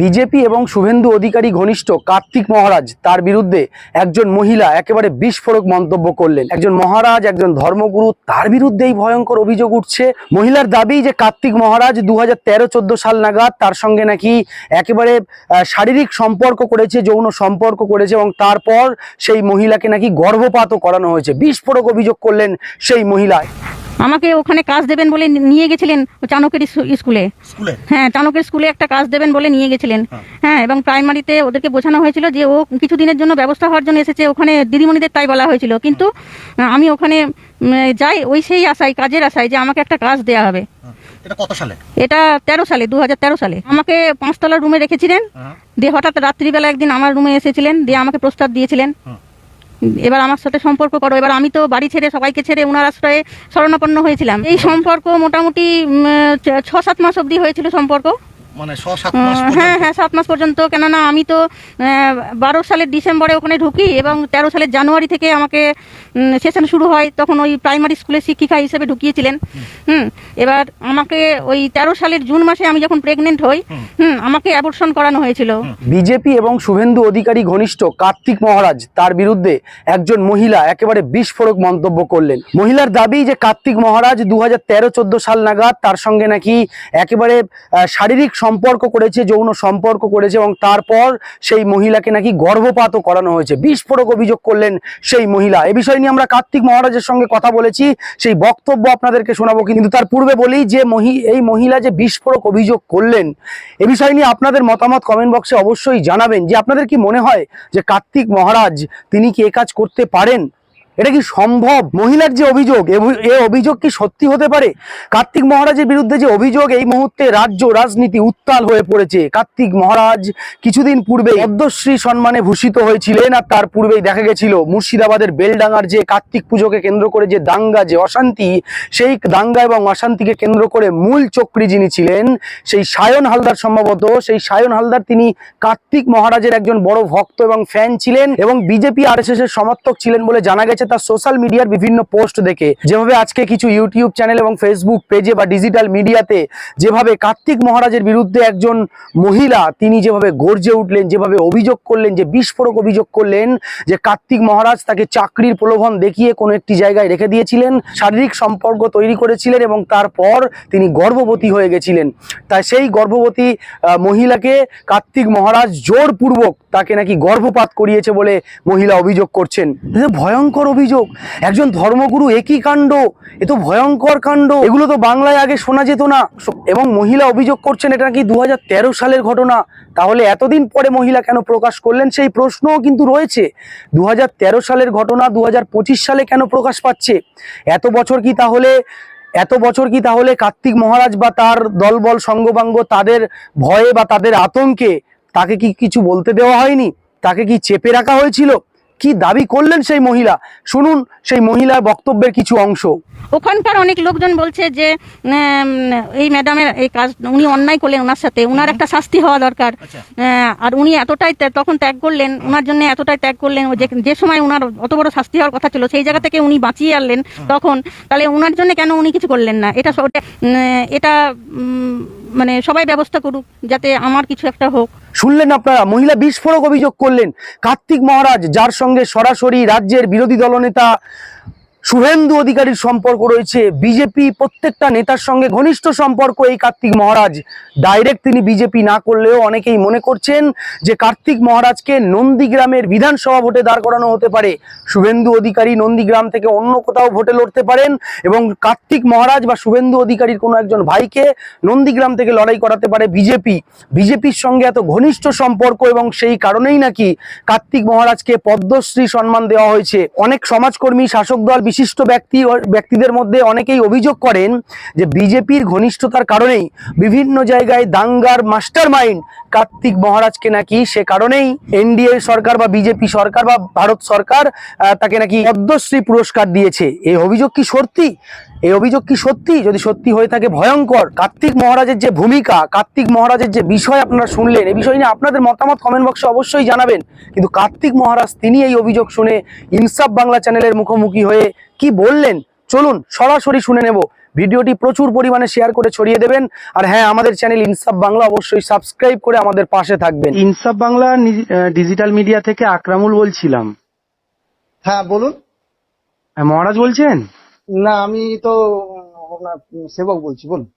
BJP এবং শুভেন্দু অধিকারী ঘনিষ্ঠ কার্তিক মহারাজ তার বিরুদ্ধে একজন মহিলা একেবারে বিস্ফোরক মন্তব্য করলেন। একজন মহারাজ, একজন ধর্মগুরু, তার বিরুদ্ধেই ভয়ঙ্কর অভিযোগ উঠছে। মহিলার দাবি যে কার্তিক মহারাজ দু হাজার তেরো সাল নাগাদ তার সঙ্গে নাকি একেবারে শারীরিক সম্পর্ক করেছে, যৌন সম্পর্ক করেছে এবং তারপর সেই মহিলাকে নাকি গর্ভপাতও করানো হয়েছে। বিস্ফোরক অভিযোগ করলেন সেই মহিলা আমাকে ওখানে কাজ দেবেন বলে নিয়ে গেছিলেন ও চাণকের স্কুলে। হ্যাঁ চাণকের স্কুলে একটা কাজ দেবেন বলে নিয়ে গেছিলেন। হ্যাঁ। এবং প্রাইমারিতে ওদেরকে বোঝানো হয়েছিল যে ও কিছুদিনের জন্য ব্যবস্থা হওয়ার জন্য এসেছে ওখানে দিদিমণিদের তাই বলা হয়েছিল। কিন্তু আমি ওখানে যাই ওই সেই আশায় কাজের আশায় যে আমাকে একটা কাজ দেওয়া হবে। হ্যাঁ। এটা কত সালে? এটা তেরো সালে দু হাজার তেরো সালে। আমাকে পাঁচতলা রুমে রেখেছিলেন। হ্যাঁ। দিয়ে হঠাৎ রাত্রিবেলা একদিন আমার রুমে এসেছিলেন দিয়ে আমাকে প্রস্তাব দিয়েছিলেন। এবার আমার সাথে সম্পর্ক করো। এবার আমি তো বাড়ি ছেড়ে সবাইকে ছেড়ে ওনার আশ্রয়ে শরণাপন্ন হয়েছিলাম। এই সম্পর্ক মোটামুটি ছ- সাত মাস অবধি হয়েছিল সম্পর্ক। মানে ছ সাত মাস হ্যাঁ হ্যাঁ সাত মাস পর্যন্ত। কেননা আমি তো বারো সালের ডিসেম্বরে ওখানে ঢুকি এবং তেরো সালের জানুয়ারি থেকে আমাকে সেশন শুরু হয়। তখন ওই প্রাইমারি স্কুলের শিক্ষিকা হিসেবে ঢুকিয়েছিলেন। হুম। এবার আমাকে ওই তেরো সালের জুন মাসে আমি যখন প্রেগনেন্ট হই হুম। আমাকে অ্যাবর্শন করানো হয়েছিল। বিজেপি এবং শুভেন্দু অধিকারী ঘনিষ্ঠ কার্তিক মহারাজ তার বিরুদ্ধে একজন মহিলা একেবারে বিস্ফোরক মন্তব্য করলেন। মহিলার দাবি যে কার্তিক মহারাজ দু হাজার তেরো চোদ্দ সাল নাগাদ তার সঙ্গে নাকি একেবারে শারীরিক সম্পর্ক করেছে, যৌন সম্পর্ক করেছে এবং তারপর সেই মহিলাকে নাকি গর্ভপাতও করানো হয়েছে। বিস্ফোরক অভিযোগ করলেন সেই মহিলা। এ বিষয় নিয়ে আমরা কার্তিক মহারাজের সঙ্গে কথা বলেছি। সেই বক্তব্য আপনাদেরকে শোনাবো কিন্তু তার পূর্বে বলি যে মহি, এই মহিলা যে বিস্ফোরক অভিযোগ করলেন, এ বিষয় নিয়ে আপনাদের মতামত কমেন্ট বক্সে অবশ্যই জানাবেন যে আপনাদের কি মনে হয় যে কার্তিক মহারাজ তিনি কি এ কাজ করতে পারেন? এটা কি সম্ভব? মহিলার যে অভিযোগ, এ অভিযোগ কি সত্যি হতে পারে? কার্তিক মহারাজের বিরুদ্ধে যে অভিযোগ, এই মুহূর্তে রাজ্য রাজনীতি উত্তাল হয়ে পড়েছে। কার্তিক মহারাজ কিছুদিন পূর্বে পদ্মশ্রী সম্মানে ভূষিত হয়েছিলেন আর তার পূর্বেই দেখা গেছিল মুর্শিদাবাদের বেলডাঙ্গার যে কার্তিক পুজোকে কেন্দ্র করে যে দাঙ্গা, যে অশান্তি, সেই দাঙ্গা এবং অশান্তিকে কেন্দ্র করে মূল চক্রী যিনি ছিলেন, সেই সায়ন হালদার সম্ভবত, সেই সায়ন হালদার তিনি কার্তিক মহারাজের একজন বড় ভক্ত এবং ফ্যান ছিলেন এবং বিজেপি আর এর সমর্থক ছিলেন বলে জানা গেছে। তার সোশ্যাল মিডিয়ার বিভিন্ন পোস্ট দেখে। যেভাবে আজকে কিছু ইউটিউব চ্যানেল এবং ফেসবুক পেজে বা ডিজিটাল মিডিয়াতে যেভাবে কার্তিক মহারাজের বিরুদ্ধে একজন মহিলা তিনি যেভাবে গর্জে উঠলেন, যেভাবে অভিযোগ করলেন, যে বিস্ফোরক অভিযোগ করলেন, যে কার্তিক মহারাজ তাকে চাকরির প্রলোভন দেখিয়ে কোনো একটি জায়গায় রেখে দিয়েছিলেন, শারীরিক সম্পর্ক তৈরি করেছিলেন এবং তারপর তিনি গর্ভবতী হয়ে গেছিলেন। তাই সেই গর্ভবতী মহিলাকে কার্তিক মহারাজ জোরপূর্বক তাকে নাকি গর্ভপাত করিয়েছে বলে মহিলা অভিযোগ করছেন। ভয়ঙ্কর অভিযোগ। একজন ধর্মগুরু একই কাণ্ড, এ তো ভয়ঙ্কর কাণ্ড। এগুলো তো বাংলায় আগে শোনা যেত না। এবং মহিলা অভিযোগ করছেন এটা নাকি দু হাজার তেরো সালের ঘটনা। তাহলে এতদিন পরে মহিলা কেন প্রকাশ করলেন সেই প্রশ্নও কিন্তু রয়েছে। দু হাজার তেরো সালের ঘটনা দু হাজার পঁচিশ সালে কেন প্রকাশ পাচ্ছে? এত বছর কি তাহলে, এত বছর কি তাহলে কার্তিক মহারাজ বা তার দলবল সঙ্গবাঙ্গ তাদের ভয়ে বা তাদের আতঙ্কে তাকে কি কিছু বলতে দেওয়া হয়নি? তাকে কি চেপে রাখা হয়েছিল? কি দাবি করলেন সেই মহিলা? শুনুন সেই মহিলার বক্তব্যের কিছু অংশ। ওখানকার অনেক লোকজন বলছে যে এই ম্যাডামের এই কাজ উনি অন্যায় করলেন ওনার সাথে। ওনার একটা শাস্তি হওয়া দরকার। আচ্ছা। আর উনি এতটাই তখন ত্যাগ করলেন ওনার জন্য এতটাই ত্যাগ করলেন ও যে যে সময় ওনার অত বড় শাস্তি হওয়ার কথা ছিল সেই জায়গা থেকে উনি বাঁচিয়ে আনলেন তখন। তাহলে ওনার জন্য কেন উনি কিছু করলেন না? এটা এটা মানে সবাই ব্যবস্থা করুক, যাতে আমার কিছু একটা হোক। শুনলেন আপনারা, মহিলা বিস্ফোরক অভিযোগ করলেন। কার্তিক মহারাজ, যার সঙ্গে সরাসরি রাজ্যের বিরোধী দলনেতা শুভেন্দু অধিকারীর সম্পর্ক রয়েছে। বিজেপি প্রত্যেকটা নেতার সঙ্গে ঘনিষ্ঠ সম্পর্ক এই কার্তিক মহারাজ। ডাইরেক্ট তিনি বিজেপি না করলেও অনেকেই মনে করছেন যে কার্তিক মহারাজকে নন্দীগ্রামের বিধানসভা ভোটে দাঁড় করানো হতে পারে। শুভেন্দু অধিকারী নন্দীগ্রাম থেকে অন্য কোথাও ভোটে লড়তে পারেন এবং কার্তিক মহারাজ বা শুভেন্দু অধিকারীর কোনো একজন ভাইকে নন্দীগ্রাম থেকে লড়াই করাতে পারে বিজেপি। বিজেপির সঙ্গে এত ঘনিষ্ঠ সম্পর্ক এবং সেই কারণেই নাকি কার্তিক মহারাজকে পদ্মশ্রী সম্মান দেওয়া হয়েছে। অনেক সমাজকর্মী, শাসক দল বিশিষ্ট ব্যক্তি ব্যক্তিদের মধ্যে অনেকেই অভিযোগ করেন যে বিজেপির ঘনিষ্ঠতার কারণেই বিভিন্ন জায়গায় দাঙ্গার মাস্টার মাইন্ড কার্তিক মহারাজকে নাকি সে কারণেই এনডিএ সরকার বা বিজেপি সরকার বা ভারত সরকার তাকে নাকি পদ্মশ্রী পুরস্কার দিয়েছে। এই অভিযোগ কি সত্যি? এই অভিযোগ কি সত্যি? যদি সত্যি হয়ে থাকে, ভয়ঙ্কর। কার্তিক মহারাজের যে ভূমিকা, কার্তিক মহারাজের যে বিষয় আপনারা শুনলেন, এই বিষয় নিয়ে আপনাদের মতামত কমেন্ট বক্সে অবশ্যই জানাবেন। কিন্তু কার্তিক মহারাজ, তিনি এই অভিযোগ শুনে ইনসাফ বাংলা চ্যানেলের মুখোমুখি হয়ে কি বললেন? চলুন সরাসরি শুনে নেব। ভিডিওটি প্রচুর পরিমাণে শেয়ার করে ছড়িয়ে দেবেন। আর হ্যাঁ আমাদের চ্যানেল ইনসাফ বাংলা অবশ্যই সাবস্ক্রাইব করে আমাদের পাশে থাকবেন। ইনসাফ বাংলা ডিজিটাল মিডিয়া থেকে আকরামুল বলছিলাম। হ্যাঁ বলুন। মহারাজ বলছেন? না আমি তো আপনার সেবক বলছি বলুন।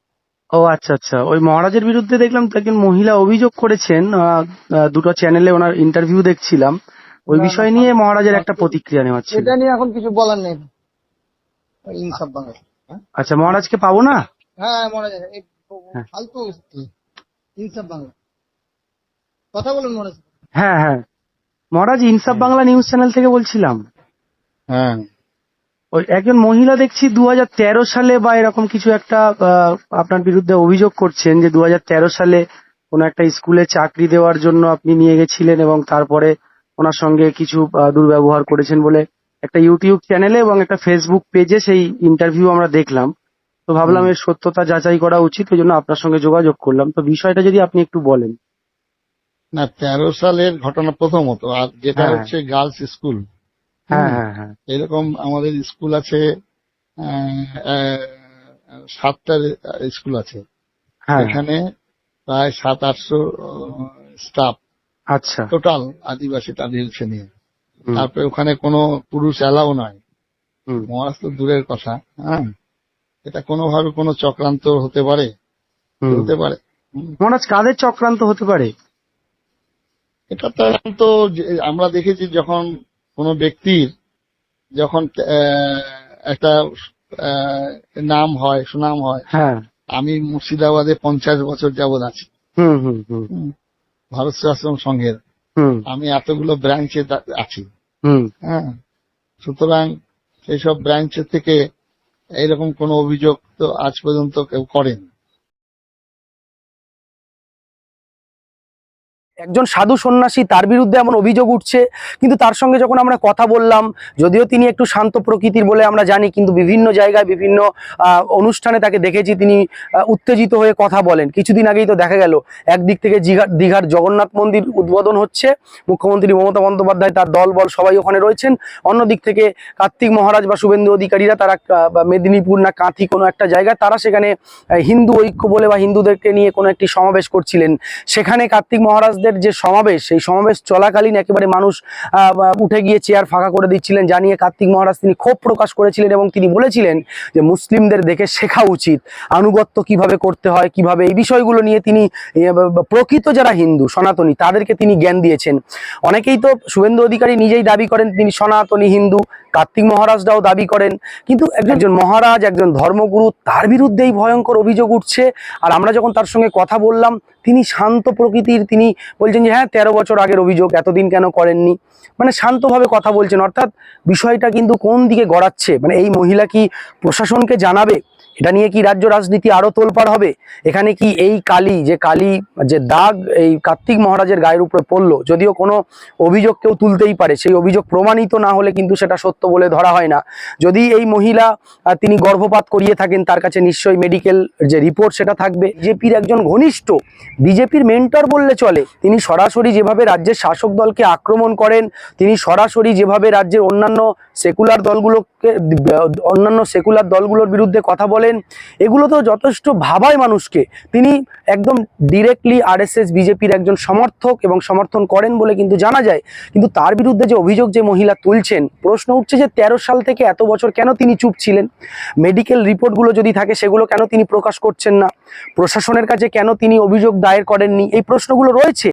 ও আচ্ছা আচ্ছা। ওই মহারাজের বিরুদ্ধে দেখলাম একজন মহিলা অভিযোগ করেছেন দুটো চ্যানেলে ওনার ইন্টারভিউ দেখছিলাম। ওই বিষয় নিয়ে মহারাজের একটা প্রতিক্রিয়া নেওয়া এটা নিয়ে এখন কিছু বলার নেই। ইনসাফ বাংলা হ্যাঁ? আচ্ছা মহারাজকে পাবো না? হ্যাঁ এই হ্যাঁ। ফালতু ইনসাফ বাংলা। কথা বলুন মনে হ্যাঁ হ্যাঁ। মহারাজ ইনসাফ বাংলা নিউজ চ্যানেল থেকে বলছিলাম। হ্যাঁ। ওই একজন মহিলা দেখছি দুহাজার তেরো সালে বা এরকম কিছু একটা আপনার বিরুদ্ধে অভিযোগ করছেন যে দু হাজার তেরো সালে কোন একটা স্কুলে চাকরি দেওয়ার জন্য আপনি নিয়ে গেছিলেন এবং তারপরে ওনার সঙ্গে কিছু দুর্ব্যবহার করেছেন বলে একটা ইউটিউব চ্যানেলে এবং একটা ফেসবুক পেজে সেই ইন্টারভিউ আমরা দেখলাম। তো ভাবলাম এর সত্যতা যাচাই করা উচিত ওই জন্য আপনার সঙ্গে যোগাযোগ করলাম। তো বিষয়টা যদি আপনি একটু বলেন। না তেরো সালের ঘটনা প্রথমত আর যেটা হ্যাঁ। হচ্ছে গার্লস স্কুল হ্যাঁ হ্যাঁ হ্যাঁ। এরকম আমাদের স্কুল আছে আহ, আহ, সাতটা স্কুল আছে। হ্যাঁ। এখানে প্রায় সাত আটশো স্টাফ আচ্ছা। টোটাল আদিবাসী তাদের নিয়ে তারপরে ওখানে কোনো পুরুষ এলাও নয় মহারাজ তো দূরের কথা হ্যাঁ? এটা কোনোভাবে কোনো চক্রান্ত হতে পারে? হতে পারে। মহারাজ কাদের চক্রান্ত হতে পারে? এটা তো এখন তো আমরা দেখেছি যখন কোনো ব্যক্তির যখন আহ, একটা আহ, নাম হয় সুনাম হয় হ্যাঁ। আমি মুর্শিদাবাদে পঞ্চাশ বছর যাবৎ আছি। হুম হুম হুম। হুম। ভারত সেবাশ্রম সংঘের। আমি এতগুলো ব্রাঞ্চে আছি। হ্যাঁ। সুতরাং সেই সব ব্রাঞ্চের থেকে এইরকম কোন অভিযোগ তো আজ পর্যন্ত কেউ করেনি। একজন সাধু সন্ন্যাসী, তার বিরুদ্ধে এমন অভিযোগ উঠছে। কিন্তু তার সঙ্গে যখন আমরা কথা বললাম, যদিও তিনি একটু শান্ত প্রকৃতির বলে আমরা জানি, কিন্তু বিভিন্ন জায়গায় বিভিন্ন অনুষ্ঠানে তাকে দেখেছি, তিনি উত্তেজিত হয়ে কথা বলেন। কিছুদিন আগেই তো দেখা গেল, একদিক থেকে দীঘার দীঘার জগন্নাথ মন্দির উদ্বোধন হচ্ছে। মুখ্যমন্ত্রী মমতা বন্দ্যোপাধ্যায় তার দল, বল সবাই ওখানে রয়েছেন। অন্যদিক থেকে কার্তিক মহারাজ বা শুভেন্দু অধিকারীরা তারা মেদিনীপুর না কাঁথি কোনো একটা জায়গায়, তারা সেখানে হিন্দু ঐক্য বলে বা হিন্দুদেরকে নিয়ে কোনো একটি সমাবেশ করছিলেন। সেখানে কার্তিক মহারাজদের যে সমাবেশ, সেই সমাবেশ চলাকালীন একেবারে মানুষ উঠে গিয়ে চেয়ার ফাঁকা করে দিচ্ছিলেন, জানিয়ে কার্তিক মহারাজ তিনি ক্ষোভ প্রকাশ করেছিলেন এবং তিনি বলেছিলেন যে মুসলিমদের দেখে শেখা উচিত, আনুগত্য কীভাবে করতে হয়, কীভাবে এই বিষয়গুলো নিয়ে তিনি প্রকৃত যারা হিন্দু, সনাতনী, তাদেরকে তিনি জ্ঞান দিয়েছেন। অনেকেই তো শুভেন্দু অধিকারী নিজেই দাবি করেন তিনি সনাতনী হিন্দু, কার্তিক মহারাজরাও দাবি করেন, কিন্তু একজন মহারাজ, একজন ধর্মগুরু, তার বিরুদ্ধেই ভয়ঙ্কর অভিযোগ উঠছে, আর আমরা যখন তার সঙ্গে কথা বললাম তিনি শান্ত প্রকৃতির, তিনি বলছেন যে হ্যাঁ তেরো বছর আগের অভিযোগ, এতদিন কেন করেননি? মানে শান্তভাবে কথা বলছেন। অর্থাৎ বিষয়টা কিন্তু কোন দিকে গড়াচ্ছে? মানে এই মহিলা কি প্রশাসনকে জানাবে? এটা নিয়ে কি রাজ্য রাজনীতি আরও তোলপাড় হবে? এখানে কি এই কালি, যে কালি, যে দাগ এই কার্তিক মহারাজের গায়ের উপরে পড়ল, যদিও কোনো অভিযোগ কেউ তুলতেই পারে, সেই অভিযোগ প্রমাণিত না হলে কিন্তু সেটা সত্য বলে ধরা হয় না। যদি এই মহিলা তিনি গর্ভপাত করিয়ে থাকেন, তার কাছে নিশ্চয়ই মেডিকেল যে রিপোর্ট সেটা থাকবে। বিজেপির একজন ঘনিষ্ঠ বিজেপির মেন্টর বললে চলে। তিনি সরাসরি যেভাবে রাজ্যের শাসক দলকে আক্রমণ করেন, তিনি সরাসরি যেভাবে রাজ্যের অন্যান্য সেকুলার দলগুলোকে, অন্যান্য সেকুলার দলগুলোর বিরুদ্ধে কথা বলেন, এগুলো তো যথেষ্ট ভাবায় মানুষকে। তিনি একদম ডিরেক্টলি আরএসএস বিজেপির একজন সমর্থক এবং সমর্থন করেন বলে কিন্তু জানা যায়। কিন্তু তার বিরুদ্ধে যে অভিযোগ যে মহিলা তুলছেন, প্রশ্ন উঠছে যে তেরো সাল থেকে এত বছর কেন তিনি চুপ ছিলেন? মেডিকেল রিপোর্টগুলো যদি থাকে, সেগুলো কেন তিনি প্রকাশ করছেন না? প্রশাসনের কাছে কেন তিনি অভিযোগ দায়ের করেননি। এই প্রশ্নগুলো রয়েছে।